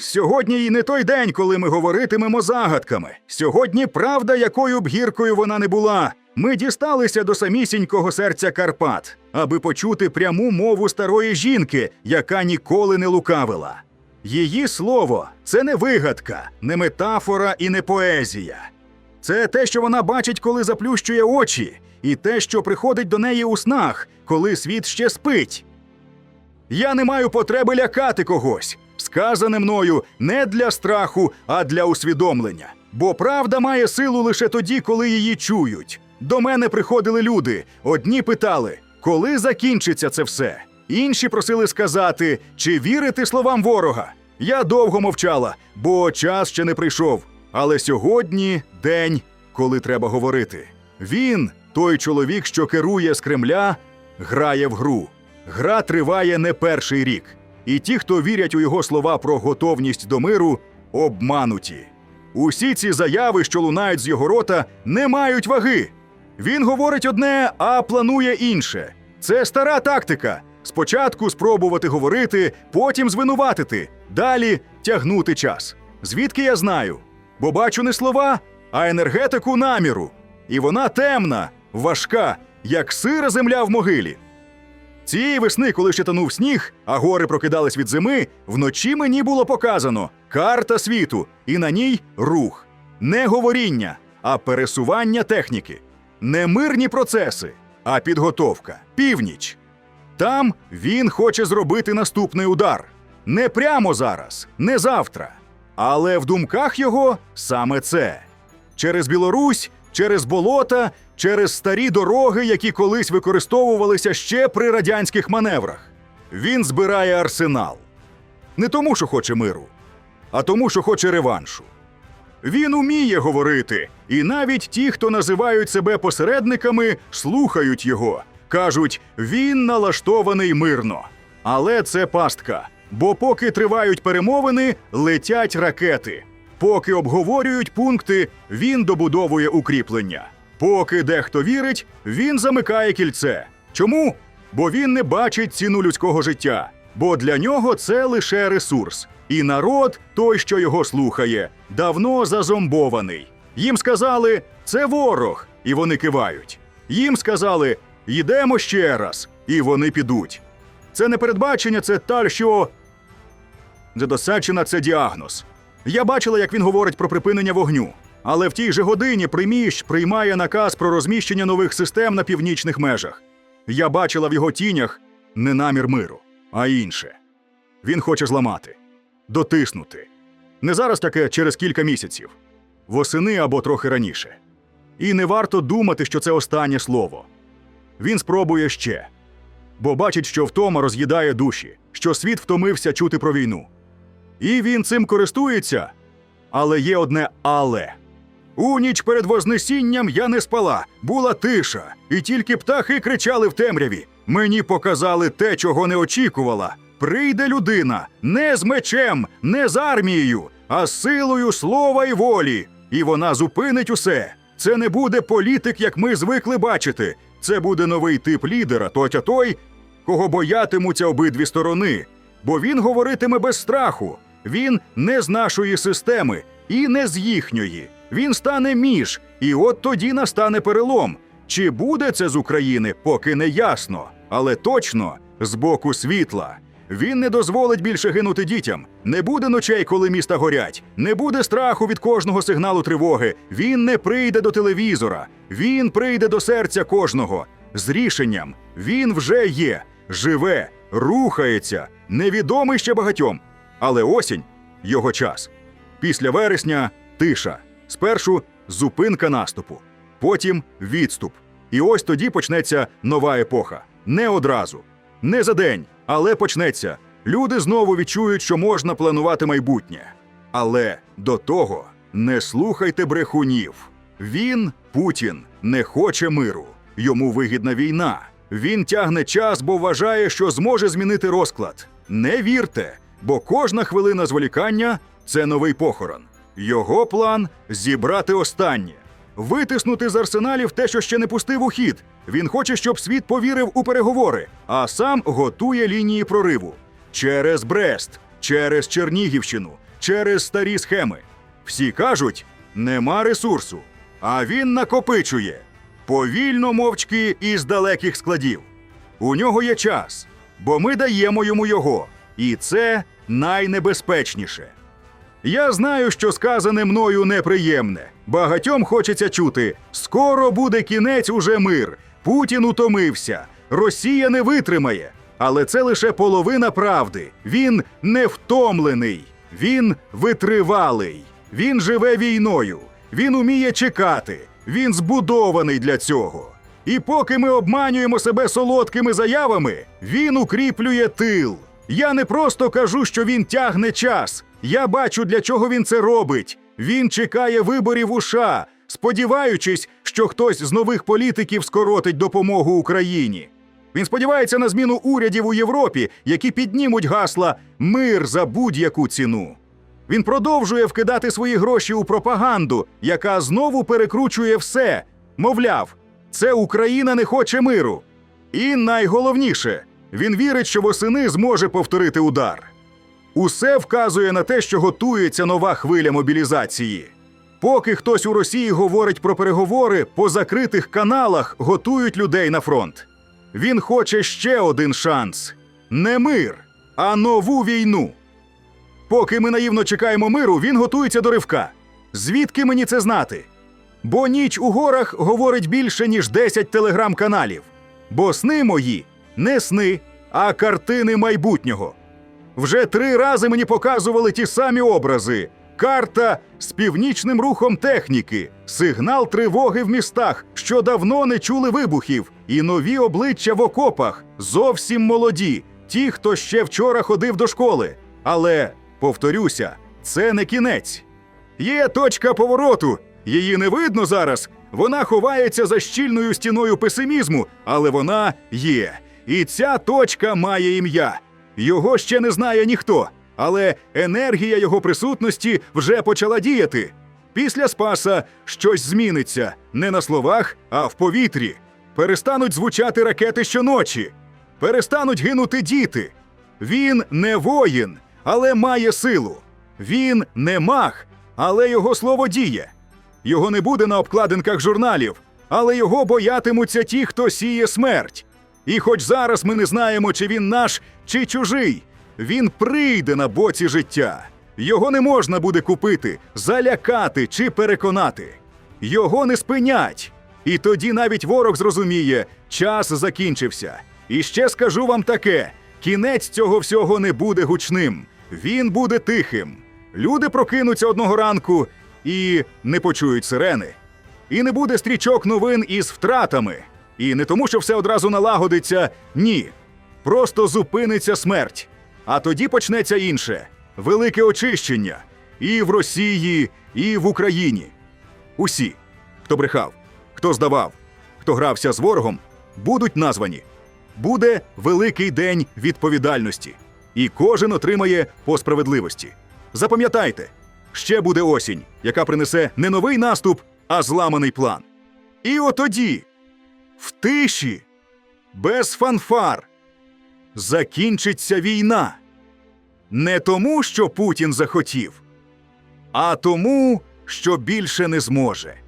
Сьогодні і не той день, коли ми говоритимемо загадками. Сьогодні правда, якою б гіркою вона не була. Ми дісталися до самісінького серця Карпат, аби почути пряму мову старої жінки, яка ніколи не лукавила. Її слово це не вигадка, не метафора і не поезія. Це те, що вона бачить, коли заплющує очі, і те, що приходить до неї у снах, коли світ ще спить. Я не маю потреби лякати когось. Сказане мною не для страху, а для усвідомлення. Бо правда має силу лише тоді, коли її чують. До мене приходили люди. Одні питали, коли закінчиться це все. Інші просили сказати, чи вірити словам ворога. Я довго мовчала, бо час ще не прийшов. Але сьогодні день, коли треба говорити. Він, той чоловік, що керує з Кремля, грає в гру. Гра триває не перший рік. І ті, хто вірять у його слова про готовність до миру, обмануті. Усі ці заяви, що лунають з його рота, не мають ваги. Він говорить одне, а планує інше. Це стара тактика. Спочатку спробувати говорити, потім звинуватити, далі тягнути час. Звідки я знаю? Бо бачу не слова, а енергетику наміру. І вона темна, важка, як сира земля в могилі. Цієї весни, коли ще танув сніг, а гори прокидались від зими, вночі мені було показано карта світу, і на ній рух. Не говоріння, а пересування техніки. Не мирні процеси, а підготовка. Північ. Там він хоче зробити наступний удар. Не прямо зараз, не завтра. Але в думках його саме це. Через Білорусь, через болота, через старі дороги, які колись використовувалися ще при радянських маневрах. Він збирає арсенал. Не тому, що хоче миру, а тому, що хоче реваншу. Він уміє говорити, і навіть ті, хто називають себе посередниками, слухають його. Кажуть, він налаштований мирно. Але це пастка. Бо поки тривають перемовини, летять ракети. Поки обговорюють пункти, він добудовує укріплення. Поки дехто вірить, він замикає кільце. Чому? Бо він не бачить ціну людського життя, бо для нього це лише ресурс. І народ, той, що його слухає, давно зазомбований. Їм сказали, це ворог, і вони кивають. Їм сказали, йдемо ще раз, і вони підуть. Це не передбачення, це та, що Недосачена це діагноз. Я бачила, як він говорить про припинення вогню. Але в тій же годині приміщ приймає наказ про розміщення нових систем на північних межах. Я бачила в його тінях не намір миру, а інше. Він хоче зламати, дотиснути. Не зараз таке через кілька місяців, восени або трохи раніше. І не варто думати, що це останнє слово. Він спробує ще, бо бачить, що втома роз'їдає душі, що світ втомився чути про війну. І він цим користується. Але є одне але. У ніч перед Вознесінням я не спала, була тиша, і тільки птахи кричали в темряві. Мені показали те, чого не очікувала. Прийде людина не з мечем, не з армією, а з силою слова і волі. І вона зупинить усе. Це не буде політик, як ми звикли бачити. Це буде новий тип лідера, тотя той, кого боятимуться обидві сторони. Бо він говоритиме без страху. Він не з нашої системи і не з їхньої. Він стане між, і от тоді настане перелом. Чи буде це з України, поки не ясно, але точно з боку світла. Він не дозволить більше гинути дітям. Не буде ночей, коли міста горять. Не буде страху від кожного сигналу тривоги. Він не прийде до телевізора. Він прийде до серця кожного. З рішенням він вже є, живе, рухається, невідомий ще багатьом. Але осінь його час. Після вересня тиша. Спершу зупинка наступу, потім відступ. І ось тоді почнеться нова епоха. Не одразу, не за день, але почнеться. Люди знову відчують, що можна планувати майбутнє. Але до того не слухайте брехунів. Він, Путін, не хоче миру. Йому вигідна війна. Він тягне час, бо вважає, що зможе змінити розклад. Не вірте, бо кожна хвилина зволікання це новий похорон. Його план зібрати останнє, витиснути з арсеналів те, що ще не пустив у хід. Він хоче, щоб світ повірив у переговори, а сам готує лінії прориву через Брест, через Чернігівщину, через старі схеми. Всі кажуть, нема ресурсу, а він накопичує повільно мовчки із далеких складів. У нього є час, бо ми даємо йому його, і це найнебезпечніше. Я знаю, що сказане мною неприємне. Багатьом хочеться чути: скоро буде кінець уже мир. Путін утомився, Росія не витримає. Але це лише половина правди. Він не втомлений, він витривалий, він живе війною, він уміє чекати, він збудований для цього. І поки ми обманюємо себе солодкими заявами, він укріплює тил. Я не просто кажу, що він тягне час. Я бачу, для чого він це робить. Він чекає виборів у США, сподіваючись, що хтось з нових політиків скоротить допомогу Україні. Він сподівається на зміну урядів у Європі, які піднімуть гасла мир за будь-яку ціну. Він продовжує вкидати свої гроші у пропаганду, яка знову перекручує все. Мовляв, це Україна не хоче миру. І найголовніше, він вірить, що восени зможе повторити удар. Усе вказує на те, що готується нова хвиля мобілізації. Поки хтось у Росії говорить про переговори, по закритих каналах готують людей на фронт. Він хоче ще один шанс не мир, а нову війну. Поки ми наївно чекаємо миру, він готується до ривка. Звідки мені це знати? Бо ніч у горах говорить більше, ніж 10 телеграм-каналів. Бо сни мої не сни, а картини майбутнього. Вже три рази мені показували ті самі образи: карта з північним рухом техніки, сигнал тривоги в містах, що давно не чули вибухів, і нові обличчя в окопах, зовсім молоді, ті, хто ще вчора ходив до школи. Але повторюся, це не кінець. Є точка повороту. Її не видно зараз. Вона ховається за щільною стіною песимізму, але вона є. І ця точка має ім'я. Його ще не знає ніхто, але енергія його присутності вже почала діяти. Після Спаса щось зміниться не на словах, а в повітрі. Перестануть звучати ракети щоночі, перестануть гинути діти. Він не воїн, але має силу. Він не маг, але його слово діє. Його не буде на обкладинках журналів, але його боятимуться ті, хто сіє смерть. І хоч зараз ми не знаємо, чи він наш, чи чужий, він прийде на боці життя. Його не можна буде купити, залякати чи переконати. Його не спинять. І тоді навіть ворог зрозуміє, час закінчився. І ще скажу вам таке: кінець цього всього не буде гучним, він буде тихим. Люди прокинуться одного ранку і не почують сирени. І не буде стрічок новин із втратами. І не тому, що все одразу налагодиться, ні. Просто зупиниться смерть. А тоді почнеться інше велике очищення і в Росії, і в Україні. Усі, хто брехав, хто здавав, хто грався з ворогом, будуть названі. Буде великий день відповідальності, і кожен отримає по справедливості. Запам'ятайте, ще буде осінь, яка принесе не новий наступ, а зламаний план. І отоді, в тиші, без фанфар, закінчиться війна. Не тому, що Путін захотів, а тому, що більше не зможе.